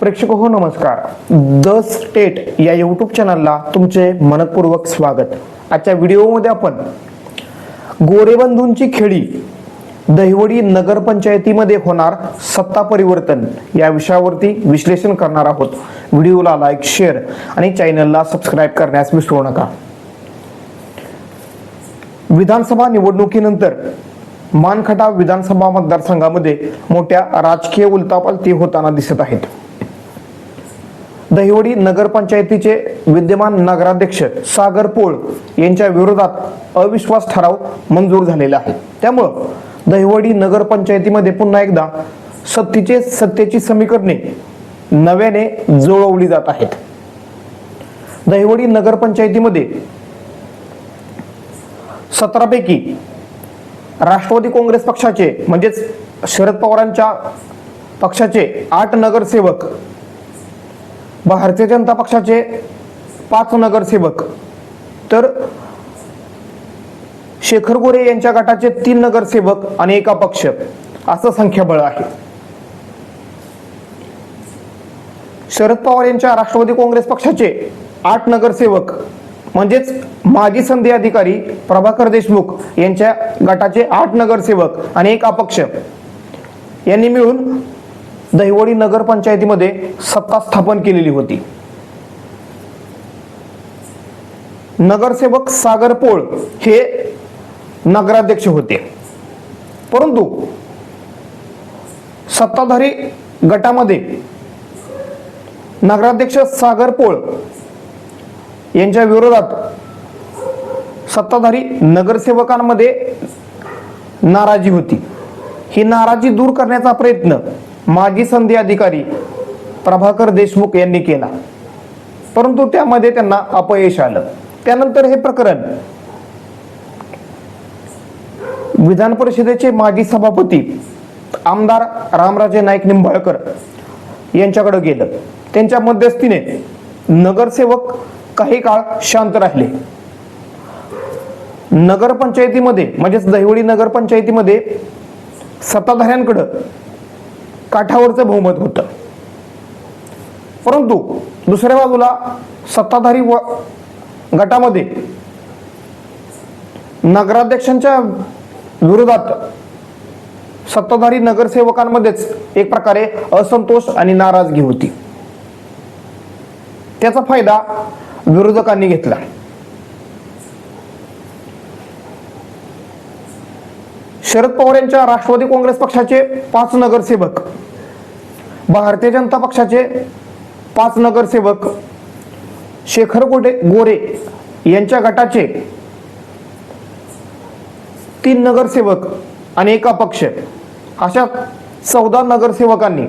प्रेक्षक हो नमस्कार. द स्टेट या यूट्यूब चॅनलला तुमचे मनपूर्वक स्वागत. आजच्या व्हिडिओमध्ये आपण गोरेबंधूंची खेळी दहिवडी नगरपंचायतीमध्ये होणार सत्ता परिवर्तन या विषयावरती विश्लेषण करणार आहोत. व्हिडिओला लाईक शेअर आणि चॅनलला सबस्क्राईब करण्यास विसरू नका. विधानसभा निवडणुकीनंतर मानखटाव विधानसभा मतदारसंघामध्ये मोठ्या राजकीय उलतापालती होताना दिसत आहेत. दहिवडी नगरपंचायतीचे विद्यमान नगराध्यक्ष सागर पोळ यांच्या विरोधात अविश्वास ठराव मंजूर झालेला आहे. त्यामुळं दहिवडी नगरपंचायतीमध्ये पुन्हा एकदा सत्तेचे सत्तेची समीकरणे नव्याने जुळवली जात आहेत. दहिवडी नगरपंचायतीमध्ये सतरापैकी राष्ट्रवादी काँग्रेस पक्षाचे म्हणजेच शरद पवारांच्या पक्षाचे आठ नगरसेवक भारतीय जनता पक्षाचे पाच नगरसेवक. तर शेखर गोरे यांच्या गटाचे तीन नगरसेवक आणि एका पक्ष. असं संख्याबळ आहे. शरद पवार यांच्या राष्ट्रवादी काँग्रेस पक्षाचे आठ नगरसेवक म्हणजेच माजी संधी अधिकारी प्रभाकर देशमुख यांच्या गटाचे आठ नगरसेवक आणि एक अपक्ष यांनी मिळून दहिवडी नगरपंचायतीमध्ये सत्ता स्थापन केलेली होती. नगरसेवक सागर पोळ हे नगराध्यक्ष होते. परंतु सत्ताधारी गटामध्ये नगराध्यक्ष सागर पोळ यांच्या विरोधात सत्ताधारी नगरसेवकांमध्ये नाराजी होती. ही नाराजी दूर करण्याचा प्रयत्न माजी संधी अधिकारी प्रभाकर देशमुख यांनी केला. परंतु त्यामध्ये त्यांना अपयश आलं. त्यानंतर हे प्रकरण विधान परिषदेचे माजी सभापती आमदार रामराजे नाईक निंबाळकर यांच्याकडे गेलं. त्यांच्या मध्यस्थीने नगरसेवक काही काळ शांत राहिले. नगरपंचायतीमध्ये म्हणजेच दहिवडी नगरपंचायतीमध्ये सत्ताधाऱ्यांकडं काठावरचं बहुमत होतं. परंतु दुसऱ्या बाजूला सत्ताधारी व गटामध्ये नगराध्यक्षांच्या विरोधात सत्ताधारी नगरसेवकांमध्येच एक प्रकारे असंतोष आणि नाराजगी होती. त्याचा फायदा विरोधकांनी घेतला. शरद पवार यांच्या राष्ट्रवादी काँग्रेस पक्षाचे पाच नगरसेवक भारतीय जनता पक्षाचे पाच नगरसेवक शेखर गोडे गोरे यांच्या गटाचे तीन नगरसेवक आणि एका पक्ष. अशा चौदा नगरसेवकांनी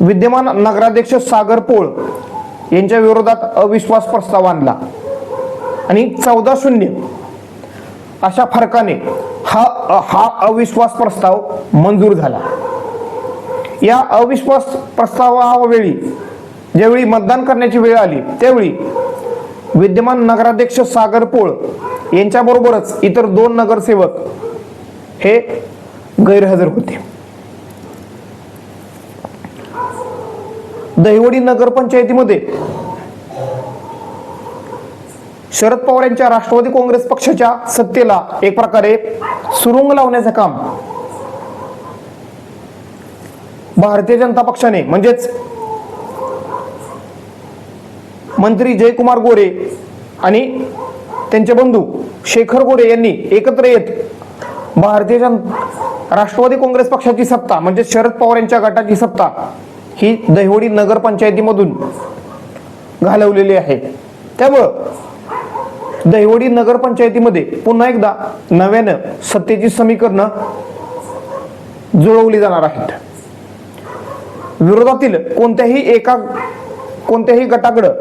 विद्यमान नगराध्यक्ष सागर पोळ यांच्या विरोधात अविश्वास प्रस्ताव आणला. आणि चौदा शून्य. अशा फरकाने हा हा अविश्वास प्रस्ताव मंजूर झाला. या अविश्वास प्रस्तावावेळी ज्यावेळी मतदान करण्याची वेळ आली त्यावेळी विद्यमान नगराध्यक्ष सागर पोळ यांच्याबरोबरच इतर दोन नगरसेवक हे गैरहजर होते. दहिवडी नगरपंचायतीमध्ये शरद पवार यांच्या राष्ट्रवादी काँग्रेस पक्षाच्या सत्तेला एक प्रकारे सुरुंग लावण्याचं काम भारतीय जनता पक्षाने म्हणजेच मंत्री जयकुमार गोरे आणि त्यांचे बंधू शेखर गोरे यांनी एकत्र येत भारतीय जन राष्ट्रवादी काँग्रेस पक्षाची सत्ता म्हणजे शरद पवार यांच्या गटाची सत्ता ही दहिवडी नगरपंचायतीमधून घालवलेली आहे. त्यामुळं दहिवडी नगरपंचायतीमध्ये पुन्हा एकदा नव्यानं सत्तेची समीकरणं जुळवली जाणार आहेत. विरोधातील कोणत्याही एका कोणत्याही गटाकडं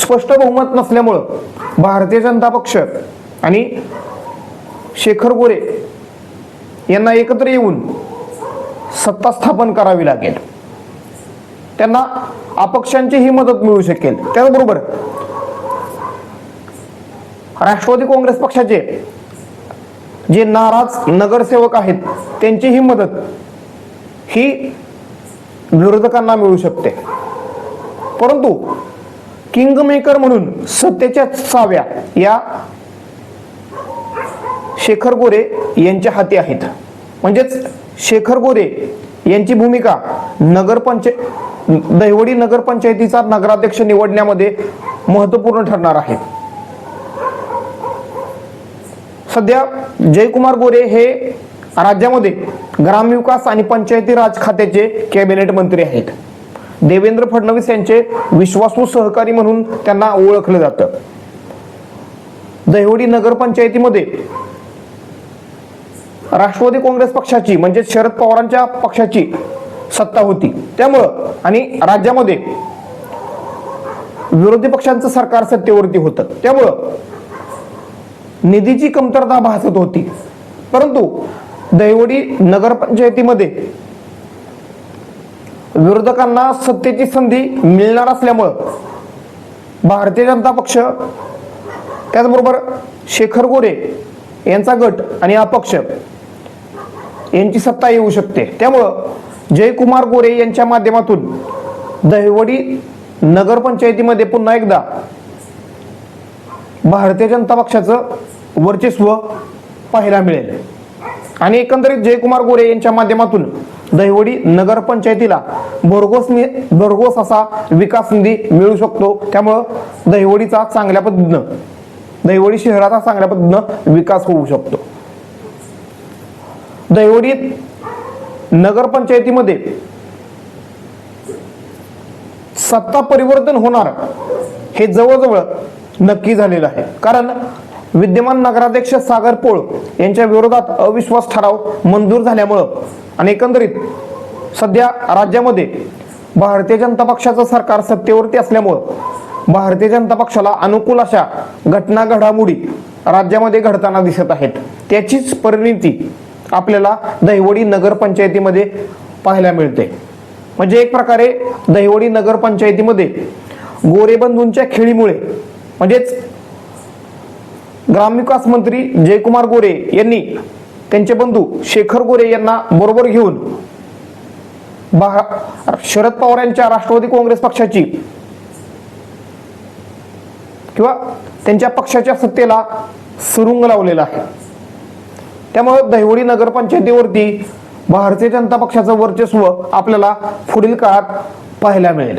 स्पष्ट बहुमत नसल्यामुळं भारतीय जनता पक्ष आणि शेखर गोरे यांना एकत्र येऊन सत्ता स्थापन करावी लागेल. त्यांना अपक्षांचीही मदत मिळू शकेल. त्याचबरोबर राष्ट्रवादी काँग्रेस पक्षाचे जे नाराज नगरसेवक आहेत त्यांची ही मदत ही विरोधकांना मिळू शकते. परंतु किंग मेकर म्हणून सत्तेच्या चाव्या या शेखर गोरे यांच्या हाती आहेत. म्हणजेच शेखर गोरे यांची भूमिका नगरपंचायत दहिवडी नगरपंचायतीचा नगराध्यक्ष निवडण्यामध्ये महत्त्वपूर्ण ठरणार आहे. सध्या जयकुमार गोरे हे राज्यामध्ये ग्रामविकास आणि पंचायती राज खात्याचे कॅबिनेट मंत्री आहेत. देवेंद्र फडणवीस यांचे विश्वासू सहकारी म्हणून त्यांना ओळखलं जातं. दहिवडी नगरपंचायतीमध्ये राष्ट्रवादी काँग्रेस पक्षाची म्हणजे शरद पवारांच्या पक्षाची सत्ता होती. त्यामुळं आणि राज्यामध्ये विरोधी पक्षांचं सरकार सत्तेवरती होतं. त्यामुळं निधीची कमतरता भासत होती. परंतु दैवडी नगरपंचायतीमध्ये विरोधकांना सत्तेची संधी मिळणार असल्यामुळं भारतीय जनता पक्ष त्याचबरोबर शेखर गोरे यांचा गट आणि अपक्ष यांची सत्ता येऊ शकते. त्यामुळं जयकुमार गोरे यांच्या माध्यमातून दहिवडी नगरपंचायतीमध्ये पुन्हा एकदा भारतीय जनता पक्षाचं वर्चस्व पाहायला मिळेल. आणि एकंदरीत जयकुमार गोरे यांच्या माध्यमातून दहिवडी नगरपंचायतीला भरघोस भरघोस असा विकास निधी मिळू शकतो. त्यामुळं दहिवडीचा चांगल्या पद्धतीनं दहिवडी शहराचा चांगल्या पद्धतीनं विकास होऊ शकतो. दहिवडी नगरपंचायतीमध्ये सत्ता परिवर्तन होणार हे जवळजवळ नक्की झालेलं आहे. कारण विद्यमान नगराध्यक्ष सागर पोळ यांच्या विरोधात अविश्वास ठराव मंजूर झाल्यामुळं आणि एकंदरीत सध्या राज्यामध्ये भारतीय जनता पक्षाचं सरकार सत्तेवरती असल्यामुळं भारतीय जनता पक्षाला अनुकूल अशा घटना घडामोडी राज्यामध्ये घडताना दिसत आहेत. त्याचीच परिणिती आपल्याला दहिवडी नगरपंचायतीमध्ये पाहायला मिळते. म्हणजे एक प्रकारे दहिवडी नगरपंचायतीमध्ये गोरेबंधूंच्या खेळीमुळे म्हणजेच ग्रामविकास मंत्री जयकुमार गोरे यांनी त्यांचे बंधू शेखर गोरे यांना बरोबर घेऊन शरद पवार यांच्या राष्ट्रवादी काँग्रेस पक्षाची किंवा त्यांच्या पक्षाच्या सत्तेला सुरुंग लावलेला आहे. त्यामुळे दहिवडी नगरपंचायतीवरती भारतीय जनता पक्षाचं वर्चस्व आपल्याला पुढील काळात पाहायला मिळेल.